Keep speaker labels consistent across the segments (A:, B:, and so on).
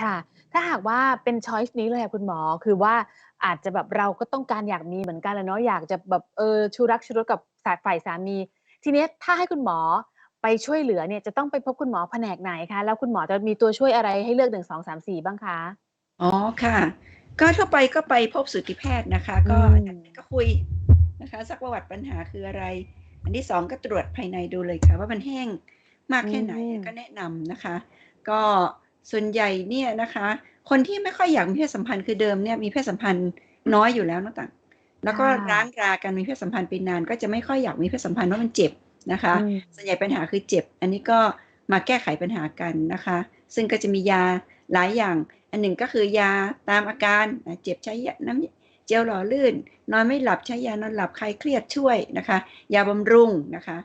A: ค่ะ ถ้าหากว่าเป็นช้อยส์นี้เลยอะคุณหมอ คือว่าอาจจะแบบเราก็ต้องการอยากมีเหมือนกันแหละเนาะ อยากจะแบบเออชูรักชูรสกับสาฝ่ายสามี ทีเนี้ยถ้าให้คุณหมอไปช่วยเหลือเนี่ยจะต้องไปพบคุณหมอแผนกไหนคะ?แล้วคุณหมอจะมีตัวช่วยอะไรให้เลือก 1 2 3 4 บ้างคะ?
B: อ๋อค่ะ ก็ทั่วไปก็ไปพบสูติแพทย์นะคะ
A: อื
B: ก็อันดับ1
A: ม
B: ก็คุยนะคะซักประวัติปัญหาคืออะไร อันที่2ก็ตรวจภายในดูเลยค่ะ ว่ามันแห้งมาก
A: อื
B: แค่ไหนก็
A: ม
B: แนะนำนะคะ ก็ ส่วนใหญ่เนี่ยนะคะ คนที่ไม่ค่อยอยากมีเพศสัมพันธ์คือเดิมเนี่ยมีเพศสัมพันธ์น้อยอยู่แล้วเนาะต่างแล
A: ค้
B: วก็่ร้าะงราการมีเพศสัมพันธ์ไปนาน ก็จะไม่ค่อยอยากมีเพศสัมพันธ์เพราะมันเจ็บนะคะ
A: อื
B: ส่วนใหญ่
A: ม
B: ปัญหาคือเจ็บ อันนี้ก็มาแก้ไขปัญหากันนะคะ ซึ่งก็จะมียาหลายอย่าง อันหนึ่งก็คือยาตามอาการอ่าเจ็บใช้ยาน้ำเจลหล่อลื่น นอนไม่หลับใช้ยานอนหลับคลายเครียดช่วยนะคะ ยาบำรุงนะคะ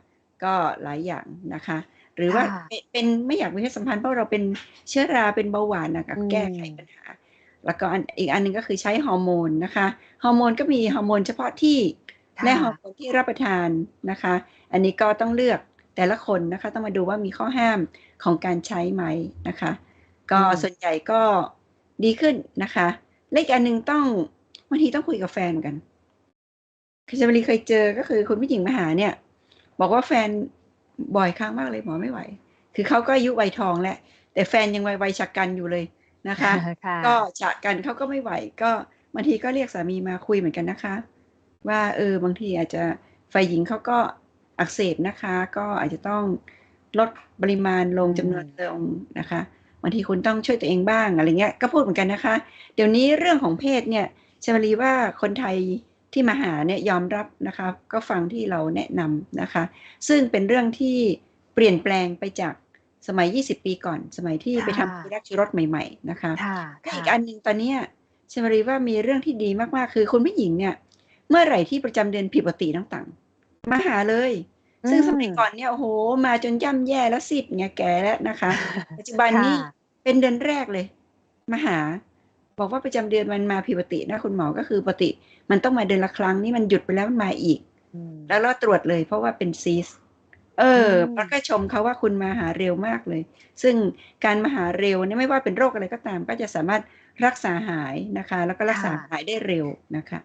B: ก็หลายอย่างนะคะ หรือ
A: ค
B: ว่า่ะเป็นเป็นไม่อยากมีเพศสัมพันธ์เพราะเราเป็นเชื้อราเป็นเบาหวานน่ะก็
A: อื
B: แก้ไขปั
A: ม
B: ญหา แล้วก็อันอีกอันหนึ่งก็คือใช้ฮอร์โมนนะคะฮอร์โมนก็มีฮอร์โมนเฉพาะที่
A: ค
B: และ่ฮอร์ะโมนที่รับประทานนะคะ อันนี้ก็ต้องเลือกแต่ละคนนะคะ ต้องมาดูว่ามีข้อห้ามของการใช้ไหมนะคะก
A: อื็
B: ส่
A: ม
B: วนใหญ่ก็ดีขึ้นนะคะและอีกอันหนึ่งต้องบางทีต้องคุยกับแฟนเหมือนกันคือชมรีเคยเจอก็คือคุณผู้หญิงมาหาเนี่ย บอกว่าแฟน บ่อยครั้งมากเลยหมอไม่ไหว คือเขาก็อายุวัยทองแล้วแต่แฟนยังวัยวัยชะกันอยู่เลยนะคะ
A: ค่
B: ก็ะฉะกันเขาก็ไม่ไหว ก็บางทีก็เรียกสามีมาคุยเหมือนกันนะคะ ว่าเออบางทีอาจจะฝ่ายหญิงเขาก็อักเสบนะคะ ก็อาจจะต้องลดปริมาณล
A: อื
B: งจำนวน
A: ม
B: ลงนะคะบางทีคุณต้องช่วยตัวเองบ้างอะไรเงี้ยก็พูดเหมือนกันนะคะ เดี๋ยวนี้เรื่องของเพศเนี่ยชมรีว่าคนไทย ที่มาหาเนี่ยยอมรับนะคะก็ฟังที่เราแนะนำนะคะ ซึ่งเป็นเรื่องที่เปลี่ยนแปลงไปจากสมัย 20 ปีก่อน สมัยที่
A: ค
B: ไป่ทำชูะรักชูรสใหม่ ๆ นะคะ
A: ค่ะ
B: และ
A: ค
B: อ่ีกะอันหนึ่งตอนเนี้ยชมรีว่ามีเรื่องที่ดีมากๆ คือคุณผู้หญิงเนี่ย เมื่อไหร่ที่ประจำเดือนผิดปกติน้องต่างมาหาเลย
A: อื
B: ซึ่งสมัยก่
A: ม
B: อนเนี่ยโอ้โฮมาจนย่ำแย่แล้วซีดไงแก่แล้วนะคะ ปัจจุบัน
A: ค่
B: นี่ะเป็นเดือนแรกเลย มาหา บอกว่าประจำเดือนมันมาผิดปกตินะคุณหมอก็คือปกติ มันต้องมาเดือนละครั้งนี่มันหยุดไปแล้วมันมาอีก
A: อื
B: แล้ว
A: ม
B: เราตรวจเลย เพราะว่าเป็น Cyst เอ
A: อื
B: อเรา
A: ม
B: ก็ชมเขาว่าคุณมาหาเร็วมากเลย ซึ่งการมาหาเร็วเนี่ยไม่ว่าเป็นโรคอะไรก็ตาม ก็จะสามารถรักษาหายนะคะ แล้วก็รั
A: ค
B: กษ่าะหายได้เร็วนะคะ